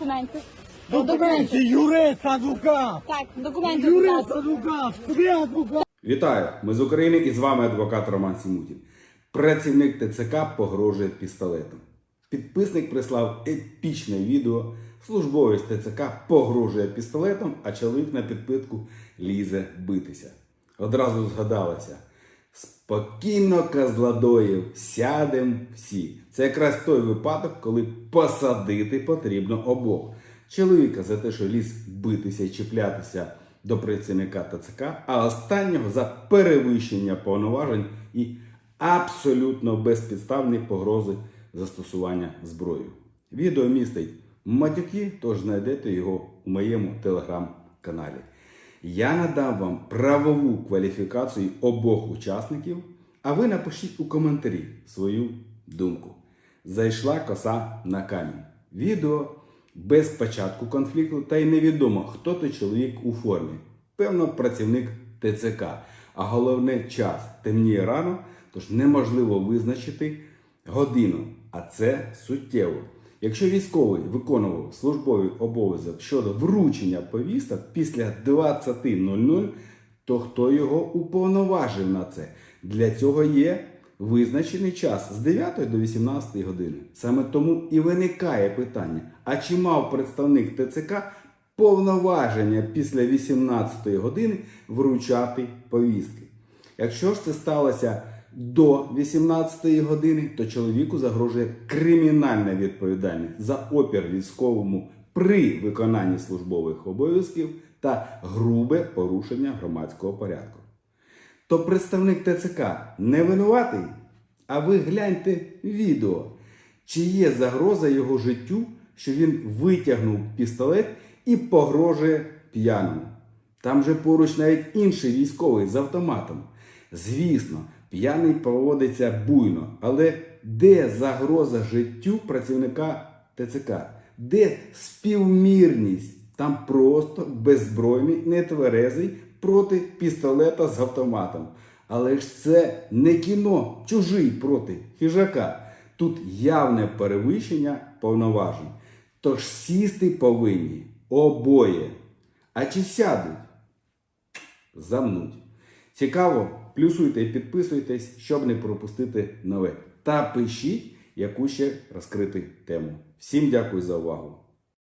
документи. Документи, юрист, адвокат! Так, документи. Юрист, адвокат! Куди адвокат? Вітаю! Ми з України і з вами адвокат Роман Сімутін. Працівник ТЦК погрожує пістолетом. Підписник прислав епічне відео. Службовець ТЦК погрожує пістолетом, а чоловік на підпитку лізе битися. Одразу згадалося. Спокійно козладоїв, сядем всі. Це якраз той випадок, коли посадити потрібно обох. Чоловіка за те, що ліз битися і чіплятися до працівника ТЦК, а останнього за перевищення повноважень і абсолютно безпідставні погрози застосування зброї. Відео містить матюки, тож знайдете його у моєму телеграм-каналі. Я надам вам правову кваліфікацію обох учасників, а ви напишіть у коментарі свою думку. Зайшла коса на камінь. Відео без початку конфлікту, та й невідомо, хто той чоловік у формі. Певно, працівник ТЦК. А головне час темніє рано, тож неможливо визначити годину, а це суттєво. Якщо військовий виконував службовий обов'язок щодо вручення повісток після 20.00, то хто його уповноважив на це? Для цього є визначений час з 9 до 18 години. Саме тому і виникає питання: а чи мав представник ТЦК повноваження після 18 години вручати повістки? Якщо ж це сталося до 18 години, то чоловіку загрожує кримінальна відповідальність за опір військовому при виконанні службових обов'язків та грубе порушення громадського порядку. То представник ТЦК не винуватий? А ви гляньте відео, чи є загроза його життю, що він витягнув пістолет і погрожує п'яному. Там же поруч навіть інший військовий з автоматом. Звісно, п'яний поводиться буйно, але де загроза життю працівника ТЦК? Де співмірність? Там просто беззбройний, нетверезий проти пістолета з автоматом. Але ж це не кіно, чужий проти хижака. Тут явне перевищення повноважень. Тож сісти повинні обоє. А чи сядуть? Замнуть. Цікаво, плюсуйте і підписуйтесь, щоб не пропустити нове. Та пишіть, яку ще розкрити тему. Всім дякую за увагу.